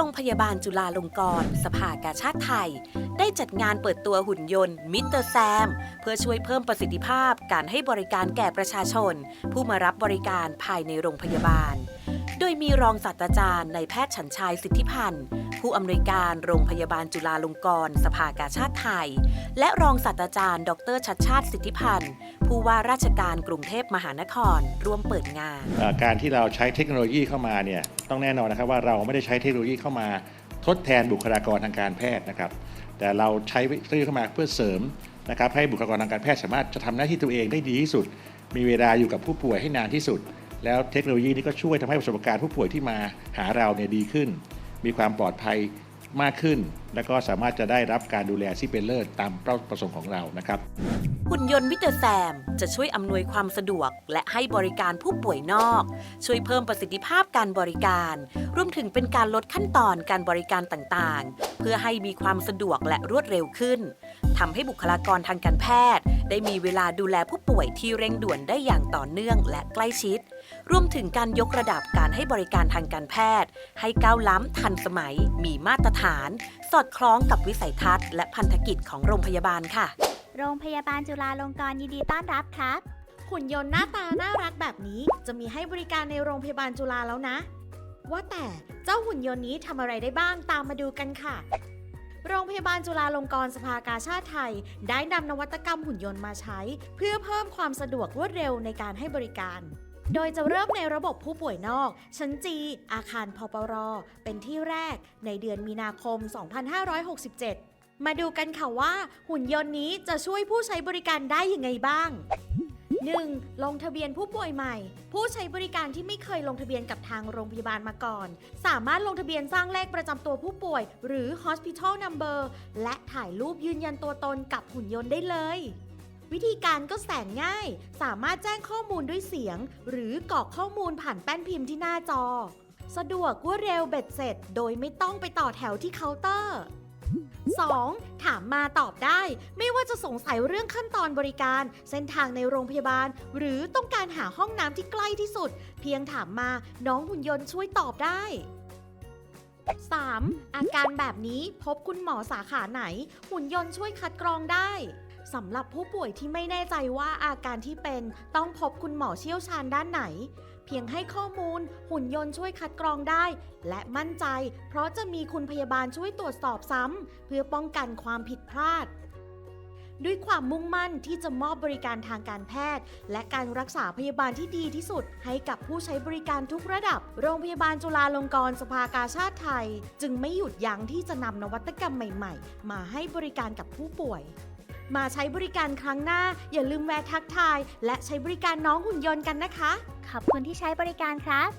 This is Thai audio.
โรงพยาบาลจุฬาลงกรณ์สภากาชาติไทย ได้จัดงานเปิดตัวหุ่นยนต์มิสเตอร์แซม เพื่อช่วยเพิ่มประสิทธิภาพการให้บริการแก่ประชาชน ผู้มารับบริการภายในโรงพยาบาล โดยมีรองศาสตราจารย์ในายแพทย์ฉันชัยสิทธิพันธ์ ผู้อำนวยการโรงพยาบาลจุฬาลงกรณ์สภากาชาติไทย และรองศาสตราจารย์ ดรชัดชาติสิทธิพันธ์ผู้ว่าราชการกรุงเทพมหานคร ร่วมเปิดงาน การที่เราใช้เทคโนโลยีเข้ามาเนี่ยต้องแน่นอนนะครับว่าเราไม่ได้ใช้เทคโนโลยีเข้ามาทดแทนบุคลากรทางการแพทย์นะครับ แต่เราใช้เทคโนโลยีเข้ามาเพื่อเสริมนะครับให้บุคลากรทางการแพทย์สามารถจะทำหน้าที่ตัวเองได้ดีที่สุด มีเวลาอยู่กับผู้ป่วยให้นานที่สุด แล้วเทคโนโลยีนี้ก็ช่วยทำให้ประสบการณ์ผู้ป่วยที่มาหาเราเนี่ยดีขึ้น มีความปลอดภัยมากขึ้น และก็สามารถจะได้รับการดูแลที่เป็นเลิศตามเป้าประสงค์ของเรานะครับ หุ่นยนต์มิเตอร์แซม จะช่วยอำนวยความสะดวก และให้บริการผู้ป่วยนอก ช่วยเพิ่มประสิทธิภาพการบริการ รวมถึงเป็นการลดขั้นตอนการบริการต่างๆ เพื่อให้มีความสะดวกและรวดเร็วขึ้นทำให้บุคลากรทางการแพทย์ ได้มีเวลาดูแลผู้ป่วยที่เร่งด่วนได้อย่างต่อเนื่องและใกล้ชิด รวมถึงการยกระดับการให้บริการทางการแพทย์ ให้ก้าวล้ำทันสมัย มีมาตรฐาน สอดคล้องกับวิสัยทัศน์และพันธกิจของโรงพยาบาลค่ะ โรงพยาบาลจุฬาลงกรณ์ยินดีต้อนรับครับ หุ่นยนต์หน้าตาน่ารักแบบนี้ จะมีให้บริการในโรงพยาบาลจุฬาแล้วนะ ว่าแต่เจ้าหุ่นยนต์นี้ทำอะไรได้บ้างตามมาดูกันค่ะ โรงพยาบาลจุฬาลงกรณ์สภากาชาติไทย ได้นำนวัตกรรมหุ่นยนต์มาใช้ เพื่อเพิ่มความสะดวกรวดเร็วในการให้บริการ โดยจะเริ่มในระบบผู้ป่วยนอก ชั้นจีอาคารพปร เป็นที่แรกในเดือนมีนาคม 2567 มาดูกันค่ะว่า หุ่นยนต์นี้จะช่วยผู้ใช้บริการได้ยังไงบ้าง 1. ลงทะเบียนผู้ป่วยใหม่ ผู้ใช้บริการที่ไม่เคยลงทะเบียนกับทางโรงพยาบาลมาก่อน สามารถลงทะเบียนสร้างเลขประจำตัวผู้ป่วย หรือ hospital number และถ่ายรูปยืนยันตัวตนกับหุ่นยนต์ได้เลย วิธีการก็แสนง่าย สามารถแจ้งข้อมูลด้วยเสียง หรือกรอกข้อมูลผ่านแป้นพิมพ์ที่หน้าจอ สะดวกรวดเร็วเบ็ดเสร็จ โดยไม่ต้องไปต่อแถวที่เคาน์เตอร์ 2. ถามมาตอบได้ ไม่ว่าจะสงสัยเรื่องขั้นตอนบริการ เส้นทางในโรงพยาบาล หรือต้องการหาห้องน้ำที่ใกล้ที่สุด เพียงถามมาน้องหุ่นยนต์ช่วยตอบได้ 3. อาการแบบนี้พบคุณหมอสาขาไหน หุ่นยนต์ช่วยคัดกรองได้สำหรับผู้ป่วยที่ไม่แน่ใจว่าอาการที่เป็น ต้องพบคุณหมอเชี่ยวชาญด้านไหน เพียงให้ข้อมูล หุ่นยนต์ช่วยคัดกรองได้ และมั่นใจ เพราะจะมีคุณพยาบาลช่วยตรวจสอบซ้ำ เพื่อป้องกันความผิดพลาด ด้วยความมุ่งมั่นที่จะมอบบริการทางการแพทย์ และการรักษาพยาบาลที่ดีที่สุด ให้กับผู้ใช้บริการทุกระดับ โรงพยาบาลจุฬาลงกรณ์สภากาชาติไทย จึงไม่หยุดยั้งที่จะนำนวัตกรรมใหม่ ๆ มาให้บริการกับผู้ป่วย มาใช้บริการครั้งหน้า อย่าลืมแวะทักทาย และใช้บริการน้องหุ่นยนต์กันนะคะ ขอบคุณที่ใช้บริการครับ